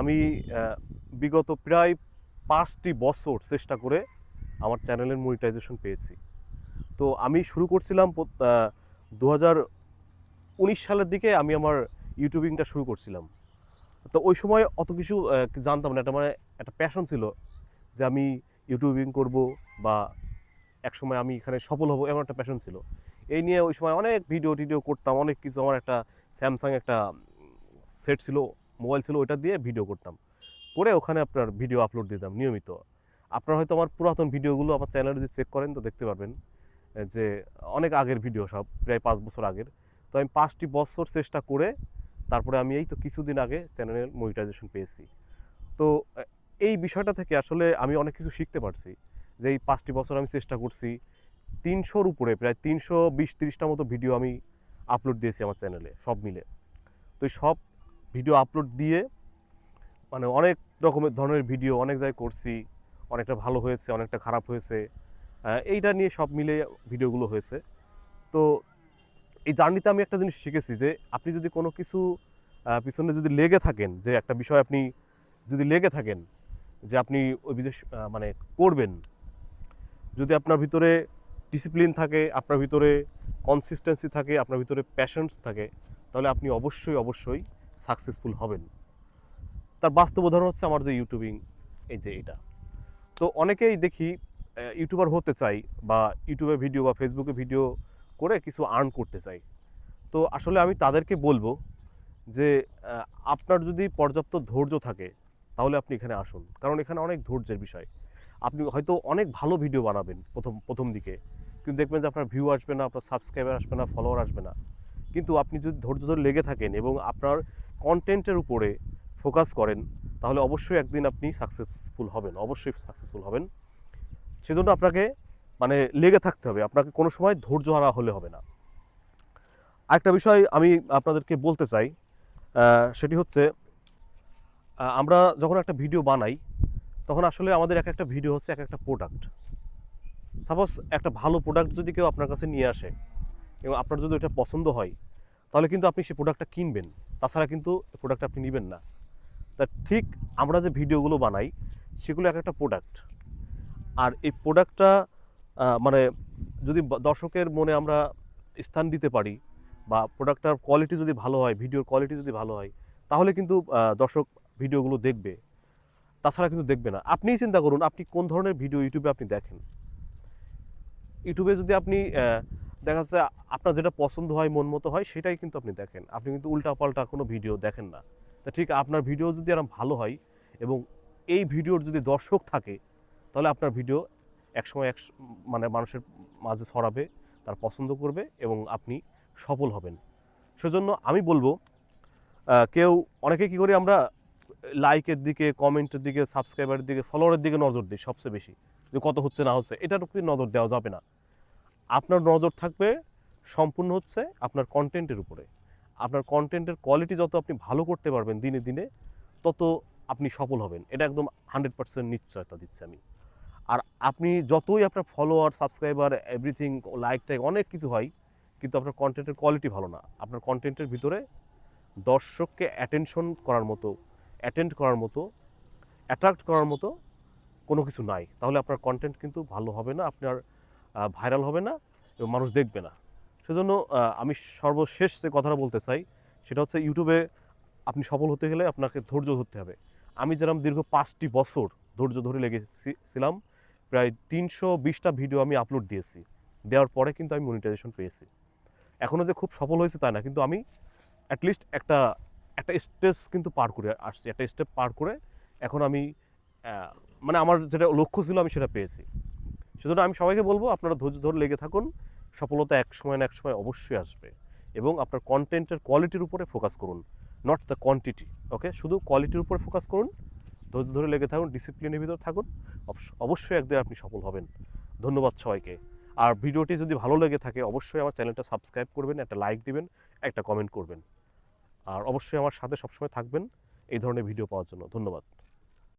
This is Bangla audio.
আমি বিগত প্রায় পাঁচটি বছর চেষ্টা করে আমার চ্যানেলের মনিটাইজেশন পেয়েছি। তো আমি শুরু করছিলাম দু হাজার উনিশ সালের দিকে আমি আমার ইউটিউবিংটা শুরু করছিলাম। তো ওই সময় অত কিছু জানতাম না। এটা মানে একটা প্যাশন ছিল যে আমি ইউটিউবিং করব বা এক সময় আমি এখানে সফল হব, এমন একটা প্যাশন ছিল। এই নিয়ে ওই সময় অনেক ভিডিও টিডিও করতাম, অনেক কিছু। আমার একটা স্যামসাং একটা সেট ছিল। মোবাইল ছিল ওইটা দিয়ে ভিডিও করতাম। করে ওখানে আপনার ভিডিও আপলোড দিতাম, নিয়মিত। আপনারা হয়তো আমার পুরাতন ভিডিওগুলো আমার চ্যানেলে যদি চেক করেন তো দেখতে পারবেন যে অনেক আগের ভিডিও সব, প্রায় পাঁচ বছর আগের। তো আমি পাঁচটি বছর চেষ্টা করে তারপরে আমি এই তো কিছুদিন আগে চ্যানেলের মনিটাইজেশন পেয়েছি। তো এই বিষয়টা থেকে আসলে আমি অনেক কিছু শিখতে পারছি, যে এই পাঁচটি বছর আমি চেষ্টা করছি। তিনশোর উপরে, প্রায় তিনশো বিশ তিরিশটা মতো ভিডিও আমি আপলোড দিয়েছি আমার চ্যানেলে সব মিলে। তো সব ভিডিও আপলোড দিয়ে মানে অনেক রকমের ধরনের ভিডিও, অনেক জায়গায় করছি, অনেকটা ভালো হয়েছে, অনেকটা খারাপ হয়েছে এইটা নিয়ে সব মিলে ভিডিওগুলো হয়েছে। তো এই জার্নিতে আমি একটা জিনিস শিখেছি যে, আপনি যদি কোনো কিছু পিছনে যদি লেগে থাকেন, যে একটা বিষয় আপনি যদি লেগে থাকেন, যে আপনি ওই বিদেশ মানে করবেন, যদি আপনার ভিতরে ডিসিপ্লিন থাকে, আপনার ভিতরে কনসিস্টেন্সি থাকে, আপনার ভিতরে প্যাশনস থাকে, তাহলে আপনি অবশ্যই অবশ্যই সাকসেসফুল হবেন। তার বাস্তব উদাহরণ হচ্ছে আমার যে ইউটিউবিং এই যে এটা। তো অনেকেই দেখি ইউটিউবার হতে চাই বা ইউটিউবে ভিডিও বা ফেসবুকে ভিডিও করে কিছু আর্ন করতে চাই। তো আসলে আমি তাদেরকে বলব যে আপনার যদি পর্যাপ্ত ধৈর্য থাকে, তাহলে আপনি এখানে আসুন। কারণ এখানে অনেক ধৈর্যের বিষয়। আপনি হয়তো অনেক ভালো ভিডিও বানাবেন প্রথম প্রথম দিকে। কিন্তু দেখবেন যে আপনার ভিউ আসবে না, আপনার সাবস্ক্রাইবার আসবে না ফলোয়ার আসবে না। কিন্তু আপনি যদি ধৈর্য ধরে লেগে থাকেন এবং আপনার কন্টেন্টের উপরে ফোকাস করেন, তাহলে অবশ্যই একদিন আপনি সাকসেসফুল হবেন, অবশ্যই সাকসেসফুল হবেন। সেজন্য আপনাকে মানে লেগে থাকতে হবে, আপনাকে কোনো সময় ধৈর্য হারা হলে হবে না। আরেকটা বিষয় আমি আপনাদেরকে বলতে চাই সেটি হচ্ছে আমরা যখন একটা ভিডিও বানাই, তখন আসলে আমাদের এক একটা ভিডিও হচ্ছে এক একটা প্রোডাক্ট সাপোজ একটা ভালো প্রোডাক্ট যদি কেউ আপনার কাছে নিয়ে আসে, এবং আপনার যদি ওটা পছন্দ হয় তাহলে কিন্তু আপনি সেই প্রোডাক্টটা কিনবেন। তাছাড়া কিন্তু প্রোডাক্ট আপনি নেবেন না। তা ঠিক আমরা যে ভিডিওগুলো বানাই, সেগুলো এক একটা প্রোডাক্ট আর এই প্রোডাক্টটা মানে যদি দর্শকের মনে আমরা স্থান দিতে পারি বা প্রোডাক্টটার কোয়ালিটি যদি ভালো হয় ভিডিওর কোয়ালিটি যদি ভালো হয়, তাহলে কিন্তু দর্শক ভিডিওগুলো দেখবে। তাছাড়া কিন্তু দেখবে না। আপনিই চিন্তা করুন, আপনি কোন ধরনের ভিডিও ইউটিউবে আপনি দেখেন? ইউটিউবে যদি আপনি দেখা যাচ্ছে আপনার যেটা পছন্দ হয়, মন মতো হয়, সেটাই কিন্তু আপনি দেখেন। আপনি কিন্তু উল্টাপাল্টা কোনো ভিডিও দেখেন না। তা ঠিক আপনার ভিডিও যদি এরকম ভালো হয় এবং এই ভিডিওর যদি দর্শক থাকে, তাহলে আপনার ভিডিও একসময় এক মানে মানুষের মাঝে ছড়াবে, তার পছন্দ করবে এবং আপনি সফল হবেন। সেজন্য আমি বলব কেউ অনেকে কি করি আমরা লাইকের দিকে কমেন্টের দিকে সাবস্ক্রাইবারের দিকে ফলোয়ারের দিকে নজর দিই সবচেয়ে বেশি। যে কত হচ্ছে, না হচ্ছে, এটার উপরে নজর দেওয়া যাবে না। আপনার নজর থাকবে সম্পূর্ণ হচ্ছে আপনার কন্টেন্টের উপরে। আপনার কন্টেন্টের কোয়ালিটি যত আপনি ভালো করতে পারবেন দিনে দিনে, তত আপনি সফল হবেন। এটা একদম হান্ড্রেড পার্সেন্ট নিশ্চয়তা দিচ্ছি আমি। আর আপনি যতই আপনার ফলোয়ার সাবস্ক্রাইবার এভরিথিং লাইক টাইক অনেক কিছু হয়, কিন্তু আপনার কন্টেন্টের কোয়ালিটি ভালো না। আপনার কন্টেন্টের ভিতরে দর্শককে অ্যাটেনশন করার মতো অ্যাটেন্ড করার মতো অ্যাট্রাক্ট করার মতো কোনো কিছু নাই। তাহলে আপনার কন্টেন্ট কিন্তু ভালো হবে না। আপনার ভাইরাল হবে না এবং মানুষ দেখবে না। সেজন্য আমি সর্বশেষ যে কথাটা বলতে চাই, সেটা হচ্ছে ইউটিউবে আপনি সফল হতে গেলে আপনাকে ধৈর্য ধরতে হবে। আমি যেরকম দীর্ঘ পাঁচটি বছর ধৈর্য ধরে লেগেছিলাম প্রায় তিনশো বিশটা ভিডিও আমি আপলোড দিয়েছি। দেওয়ার পরে কিন্তু আমি মনিটাইজেশন পেয়েছি। এখনও যে খুব সফল হয়েছে তাই না, কিন্তু আমি অ্যাটলিস্ট একটা একটা স্টেজ কিন্তু পার করে আসছি, একটা স্টেপ পার করে এখন আমি মানে আমার যেটা লক্ষ্য ছিল আমি সেটা পেয়েছি। সেজন্য আমি সবাইকে বলব, আপনারা ধৈর্য ধরে লেগে থাকুন। সফলতা এক সময় না এক সময় অবশ্যই আসবে এবং আপনার কন্টেন্টের কোয়ালিটির উপরে ফোকাস করুন নট দ্য কোয়ান্টিটি ওকে শুধু কোয়ালিটির উপরে ফোকাস করুন, ধৈর্য ধরে লেগে থাকুন ডিসিপ্লিনের ভিতর থাকুন, অবশ্য- অবশ্যই একদিন আপনি সফল হবেন। ধন্যবাদ সবাইকে। আর ভিডিওটি যদি ভালো লেগে থাকে, অবশ্যই আমার চ্যানেলটা সাবস্ক্রাইব করবেন, একটা লাইক দিবেন, একটা কমেন্ট করবেন। আর অবশ্যই আমার সাথে সবসময় থাকবেন। এই ধরনের ভিডিও পাওয়ার জন্য ধন্যবাদ।